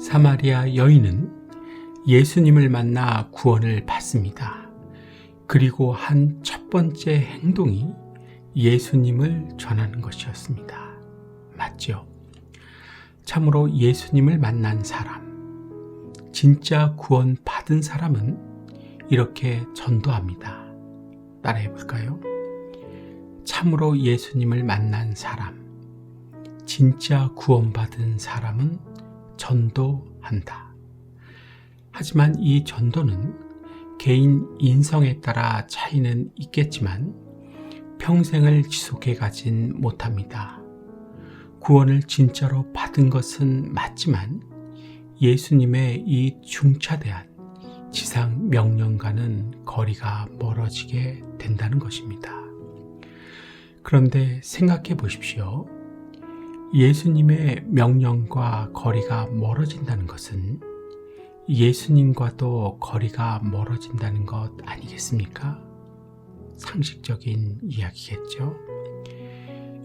사마리아 여인은 예수님을 만나 구원을 받습니다. 그리고 한 첫 번째 행동이 예수님을 전하는 것이었습니다. 맞죠? 참으로 예수님을 만난 사람, 진짜 구원 받은 사람은 이렇게 전도합니다. 따라해 볼까요? 참으로 예수님을 만난 사람, 진짜 구원받은 사람은 전도한다. 하지만 이 전도는 개인 인성에 따라 차이는 있겠지만 평생을 지속해 가진 못합니다. 구원을 진짜로 받은 것은 맞지만 예수님의 이 중차대한 지상 명령과는 거리가 멀어지게 된다는 것입니다. 그런데 생각해 보십시오. 예수님의 명령과 거리가 멀어진다는 것은 예수님과도 거리가 멀어진다는 것 아니겠습니까? 상식적인 이야기겠죠.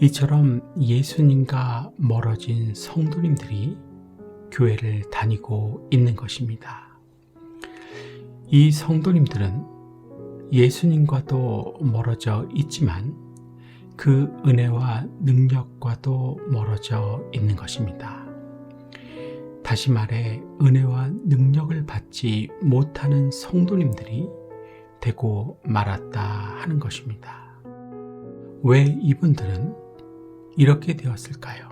이처럼 예수님과 멀어진 성도님들이 교회를 다니고 있는 것입니다. 이 성도님들은 예수님과도 멀어져 있지만 그 은혜와 능력과도 멀어져 있는 것입니다. 다시 말해 은혜와 능력을 받지 못하는 성도님들이 되고 말았다 하는 것입니다. 왜 이분들은 이렇게 되었을까요?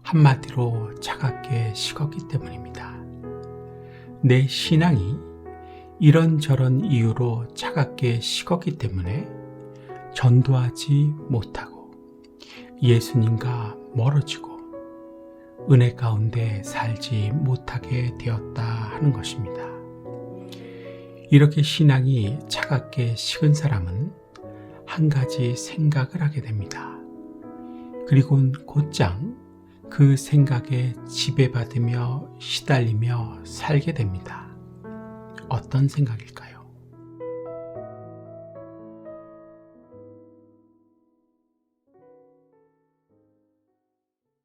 한마디로 차갑게 식었기 때문입니다. 내 신앙이 이런저런 이유로 차갑게 식었기 때문에 전도하지 못하고 예수님과 멀어지고 은혜 가운데 살지 못하게 되었다 하는 것입니다. 이렇게 신앙이 차갑게 식은 사람은 한 가지 생각을 하게 됩니다. 그리고 곧장 그 생각에 지배받으며 시달리며 살게 됩니다. 어떤 생각일까요?